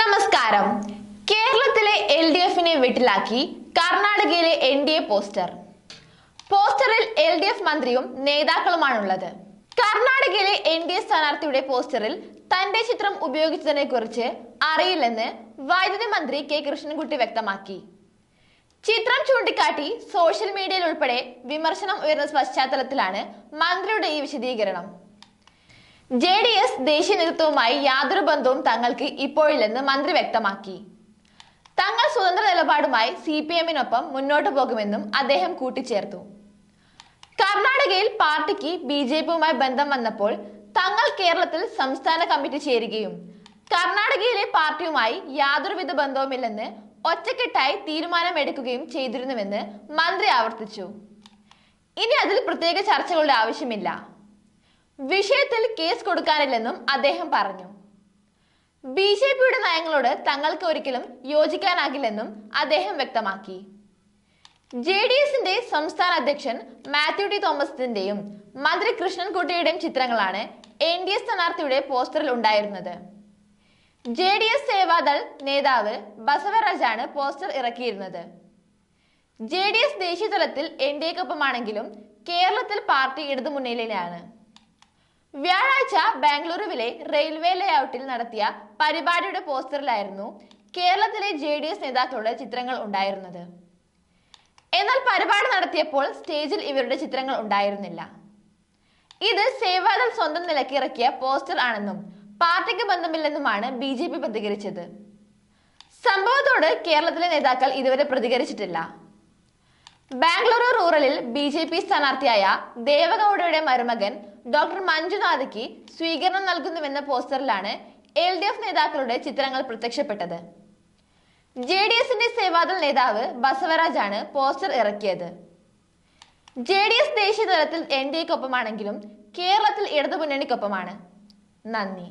നമസ്കാരം. കേരളത്തിലെ L D എഫിനെ വെട്ടിലാക്കി കർണാടകയിലെ എൻ ഡി എ പോസ്റ്റർ. പോസ്റ്ററിൽ എൽ ഡി എഫ് മന്ത്രിയും നേതാക്കളുമാണുള്ളത്. കർണാടകയിലെ എൻ ഡി എ സ്ഥാനാർത്ഥിയുടെ പോസ്റ്ററിൽ തന്റെ ചിത്രം ഉപയോഗിച്ചതിനെ കുറിച്ച് അറിയില്ലെന്ന് വൈദ്യുതി മന്ത്രി കെ കൃഷ്ണൻകുട്ടി വ്യക്തമാക്കി. ചിത്രം ചൂണ്ടിക്കാട്ടി സോഷ്യൽ മീഡിയയിൽ ഉൾപ്പെടെ വിമർശനം ഉയർന്ന പശ്ചാത്തലത്തിലാണ് മന്ത്രിയുടെ ഈ വിശദീകരണം. ജെ ഡി ദേശീയ നേതൃത്വവുമായി യാതൊരു ബന്ധവും തങ്ങൾക്ക് ഇപ്പോഴില്ലെന്ന് മന്ത്രി വ്യക്തമാക്കി. തങ്ങൾ സ്വതന്ത്ര നിലപാടുമായി സി പി എമ്മിനൊപ്പം മുന്നോട്ടു പോകുമെന്നും അദ്ദേഹം കൂട്ടിച്ചേർത്തു. കർണാടകയിൽ പാർട്ടിക്ക് ബി ജെ പിയുമായി ബന്ധം വന്നപ്പോൾ തങ്ങൾ കേരളത്തിൽ സംസ്ഥാന കമ്മിറ്റി ചേരുകയും കർണാടകയിലെ പാർട്ടിയുമായി യാതൊരുവിധ ബന്ധവുമില്ലെന്ന് ഒറ്റക്കെട്ടായി തീരുമാനമെടുക്കുകയും ചെയ്തിരുന്നുവെന്ന് മന്ത്രി ആവർത്തിച്ചു. ഇനി അതിൽ പ്രത്യേക ചർച്ചകളുടെ ആവശ്യമില്ല. വിഷയത്തിൽ കേസ് കൊടുക്കാനില്ലെന്നും അദ്ദേഹം പറഞ്ഞു. ബി ജെ പിയുടെ നയങ്ങളോട് തങ്ങൾക്ക് ഒരിക്കലും യോജിക്കാനാകില്ലെന്നും അദ്ദേഹം വ്യക്തമാക്കി. ജെ ഡി എസിന്റെ സംസ്ഥാന അധ്യക്ഷൻ മാത്യു ടി തോമസിന്റെയും മന്ത്രി കൃഷ്ണൻകുട്ടിയുടെയും ചിത്രങ്ങളാണ് എൻ ഡി എ സ്ഥാനാർത്ഥിയുടെ പോസ്റ്ററിൽ ഉണ്ടായിരുന്നത്. ജെ ഡി എസ് സേവാദൾ നേതാവ് ബസവരാജാണ് പോസ്റ്റർ ഇറക്കിയിരുന്നത്. ജെ ഡി എസ് ദേശീയ തലത്തിൽ എൻ ഡി എക്കൊപ്പമാണെങ്കിലും കേരളത്തിൽ പാർട്ടി ഇടതുമുന്നണിയിലാണ്. വ്യാഴാഴ്ച ബാംഗ്ലൂരുവിലെ റെയിൽവേ ലേഔട്ടിൽ നടത്തിയ പരിപാടിയുടെ പോസ്റ്ററിലായിരുന്നു കേരളത്തിലെ ജെ ഡി എസ് നേതാക്കളുടെ ചിത്രങ്ങൾ ഉണ്ടായിരുന്നത്. എന്നാൽ പരിപാടി നടത്തിയപ്പോൾ സ്റ്റേജിൽ ഇവരുടെ ചിത്രങ്ങൾ ഉണ്ടായിരുന്നില്ല. ഇത് സേവാദൾ സ്വന്തം നിലയ്ക്ക് ഇറക്കിയ പോസ്റ്റർ ആണെന്നും പാർട്ടിക്ക് ബന്ധമില്ലെന്നുമാണ് ബി ജെ പി പ്രതികരിച്ചത്. സംഭവത്തോട് കേരളത്തിലെ നേതാക്കൾ ഇതുവരെ പ്രതികരിച്ചിട്ടില്ല. ബാംഗ്ലൂരു റൂറലിൽ ബി ജെ പി സ്ഥാനാർത്ഥിയായ ദേവഗൌഡയുടെ മരുമകൻ ഡോക്ടർ മഞ്ജുനാഥയ്ക്ക് സ്വീകരണം നൽകുന്നുവെന്ന പോസ്റ്ററിലാണ് എൽ ഡി എഫ് നേതാക്കളുടെ ചിത്രങ്ങൾ പ്രത്യക്ഷപ്പെട്ടത്. ജെ ഡി എസിന്റെ സേവാദൾ നേതാവ് ബസവരാജ് ആണ് പോസ്റ്റർ ഇറക്കിയത്. ജെ ഡി എസ് ദേശീയ തലത്തിൽ എൻ ഡി എക്കൊപ്പമാണെങ്കിലും കേരളത്തിൽ ഇടതുമുന്നണിക്കൊപ്പമാണ്. നന്ദി.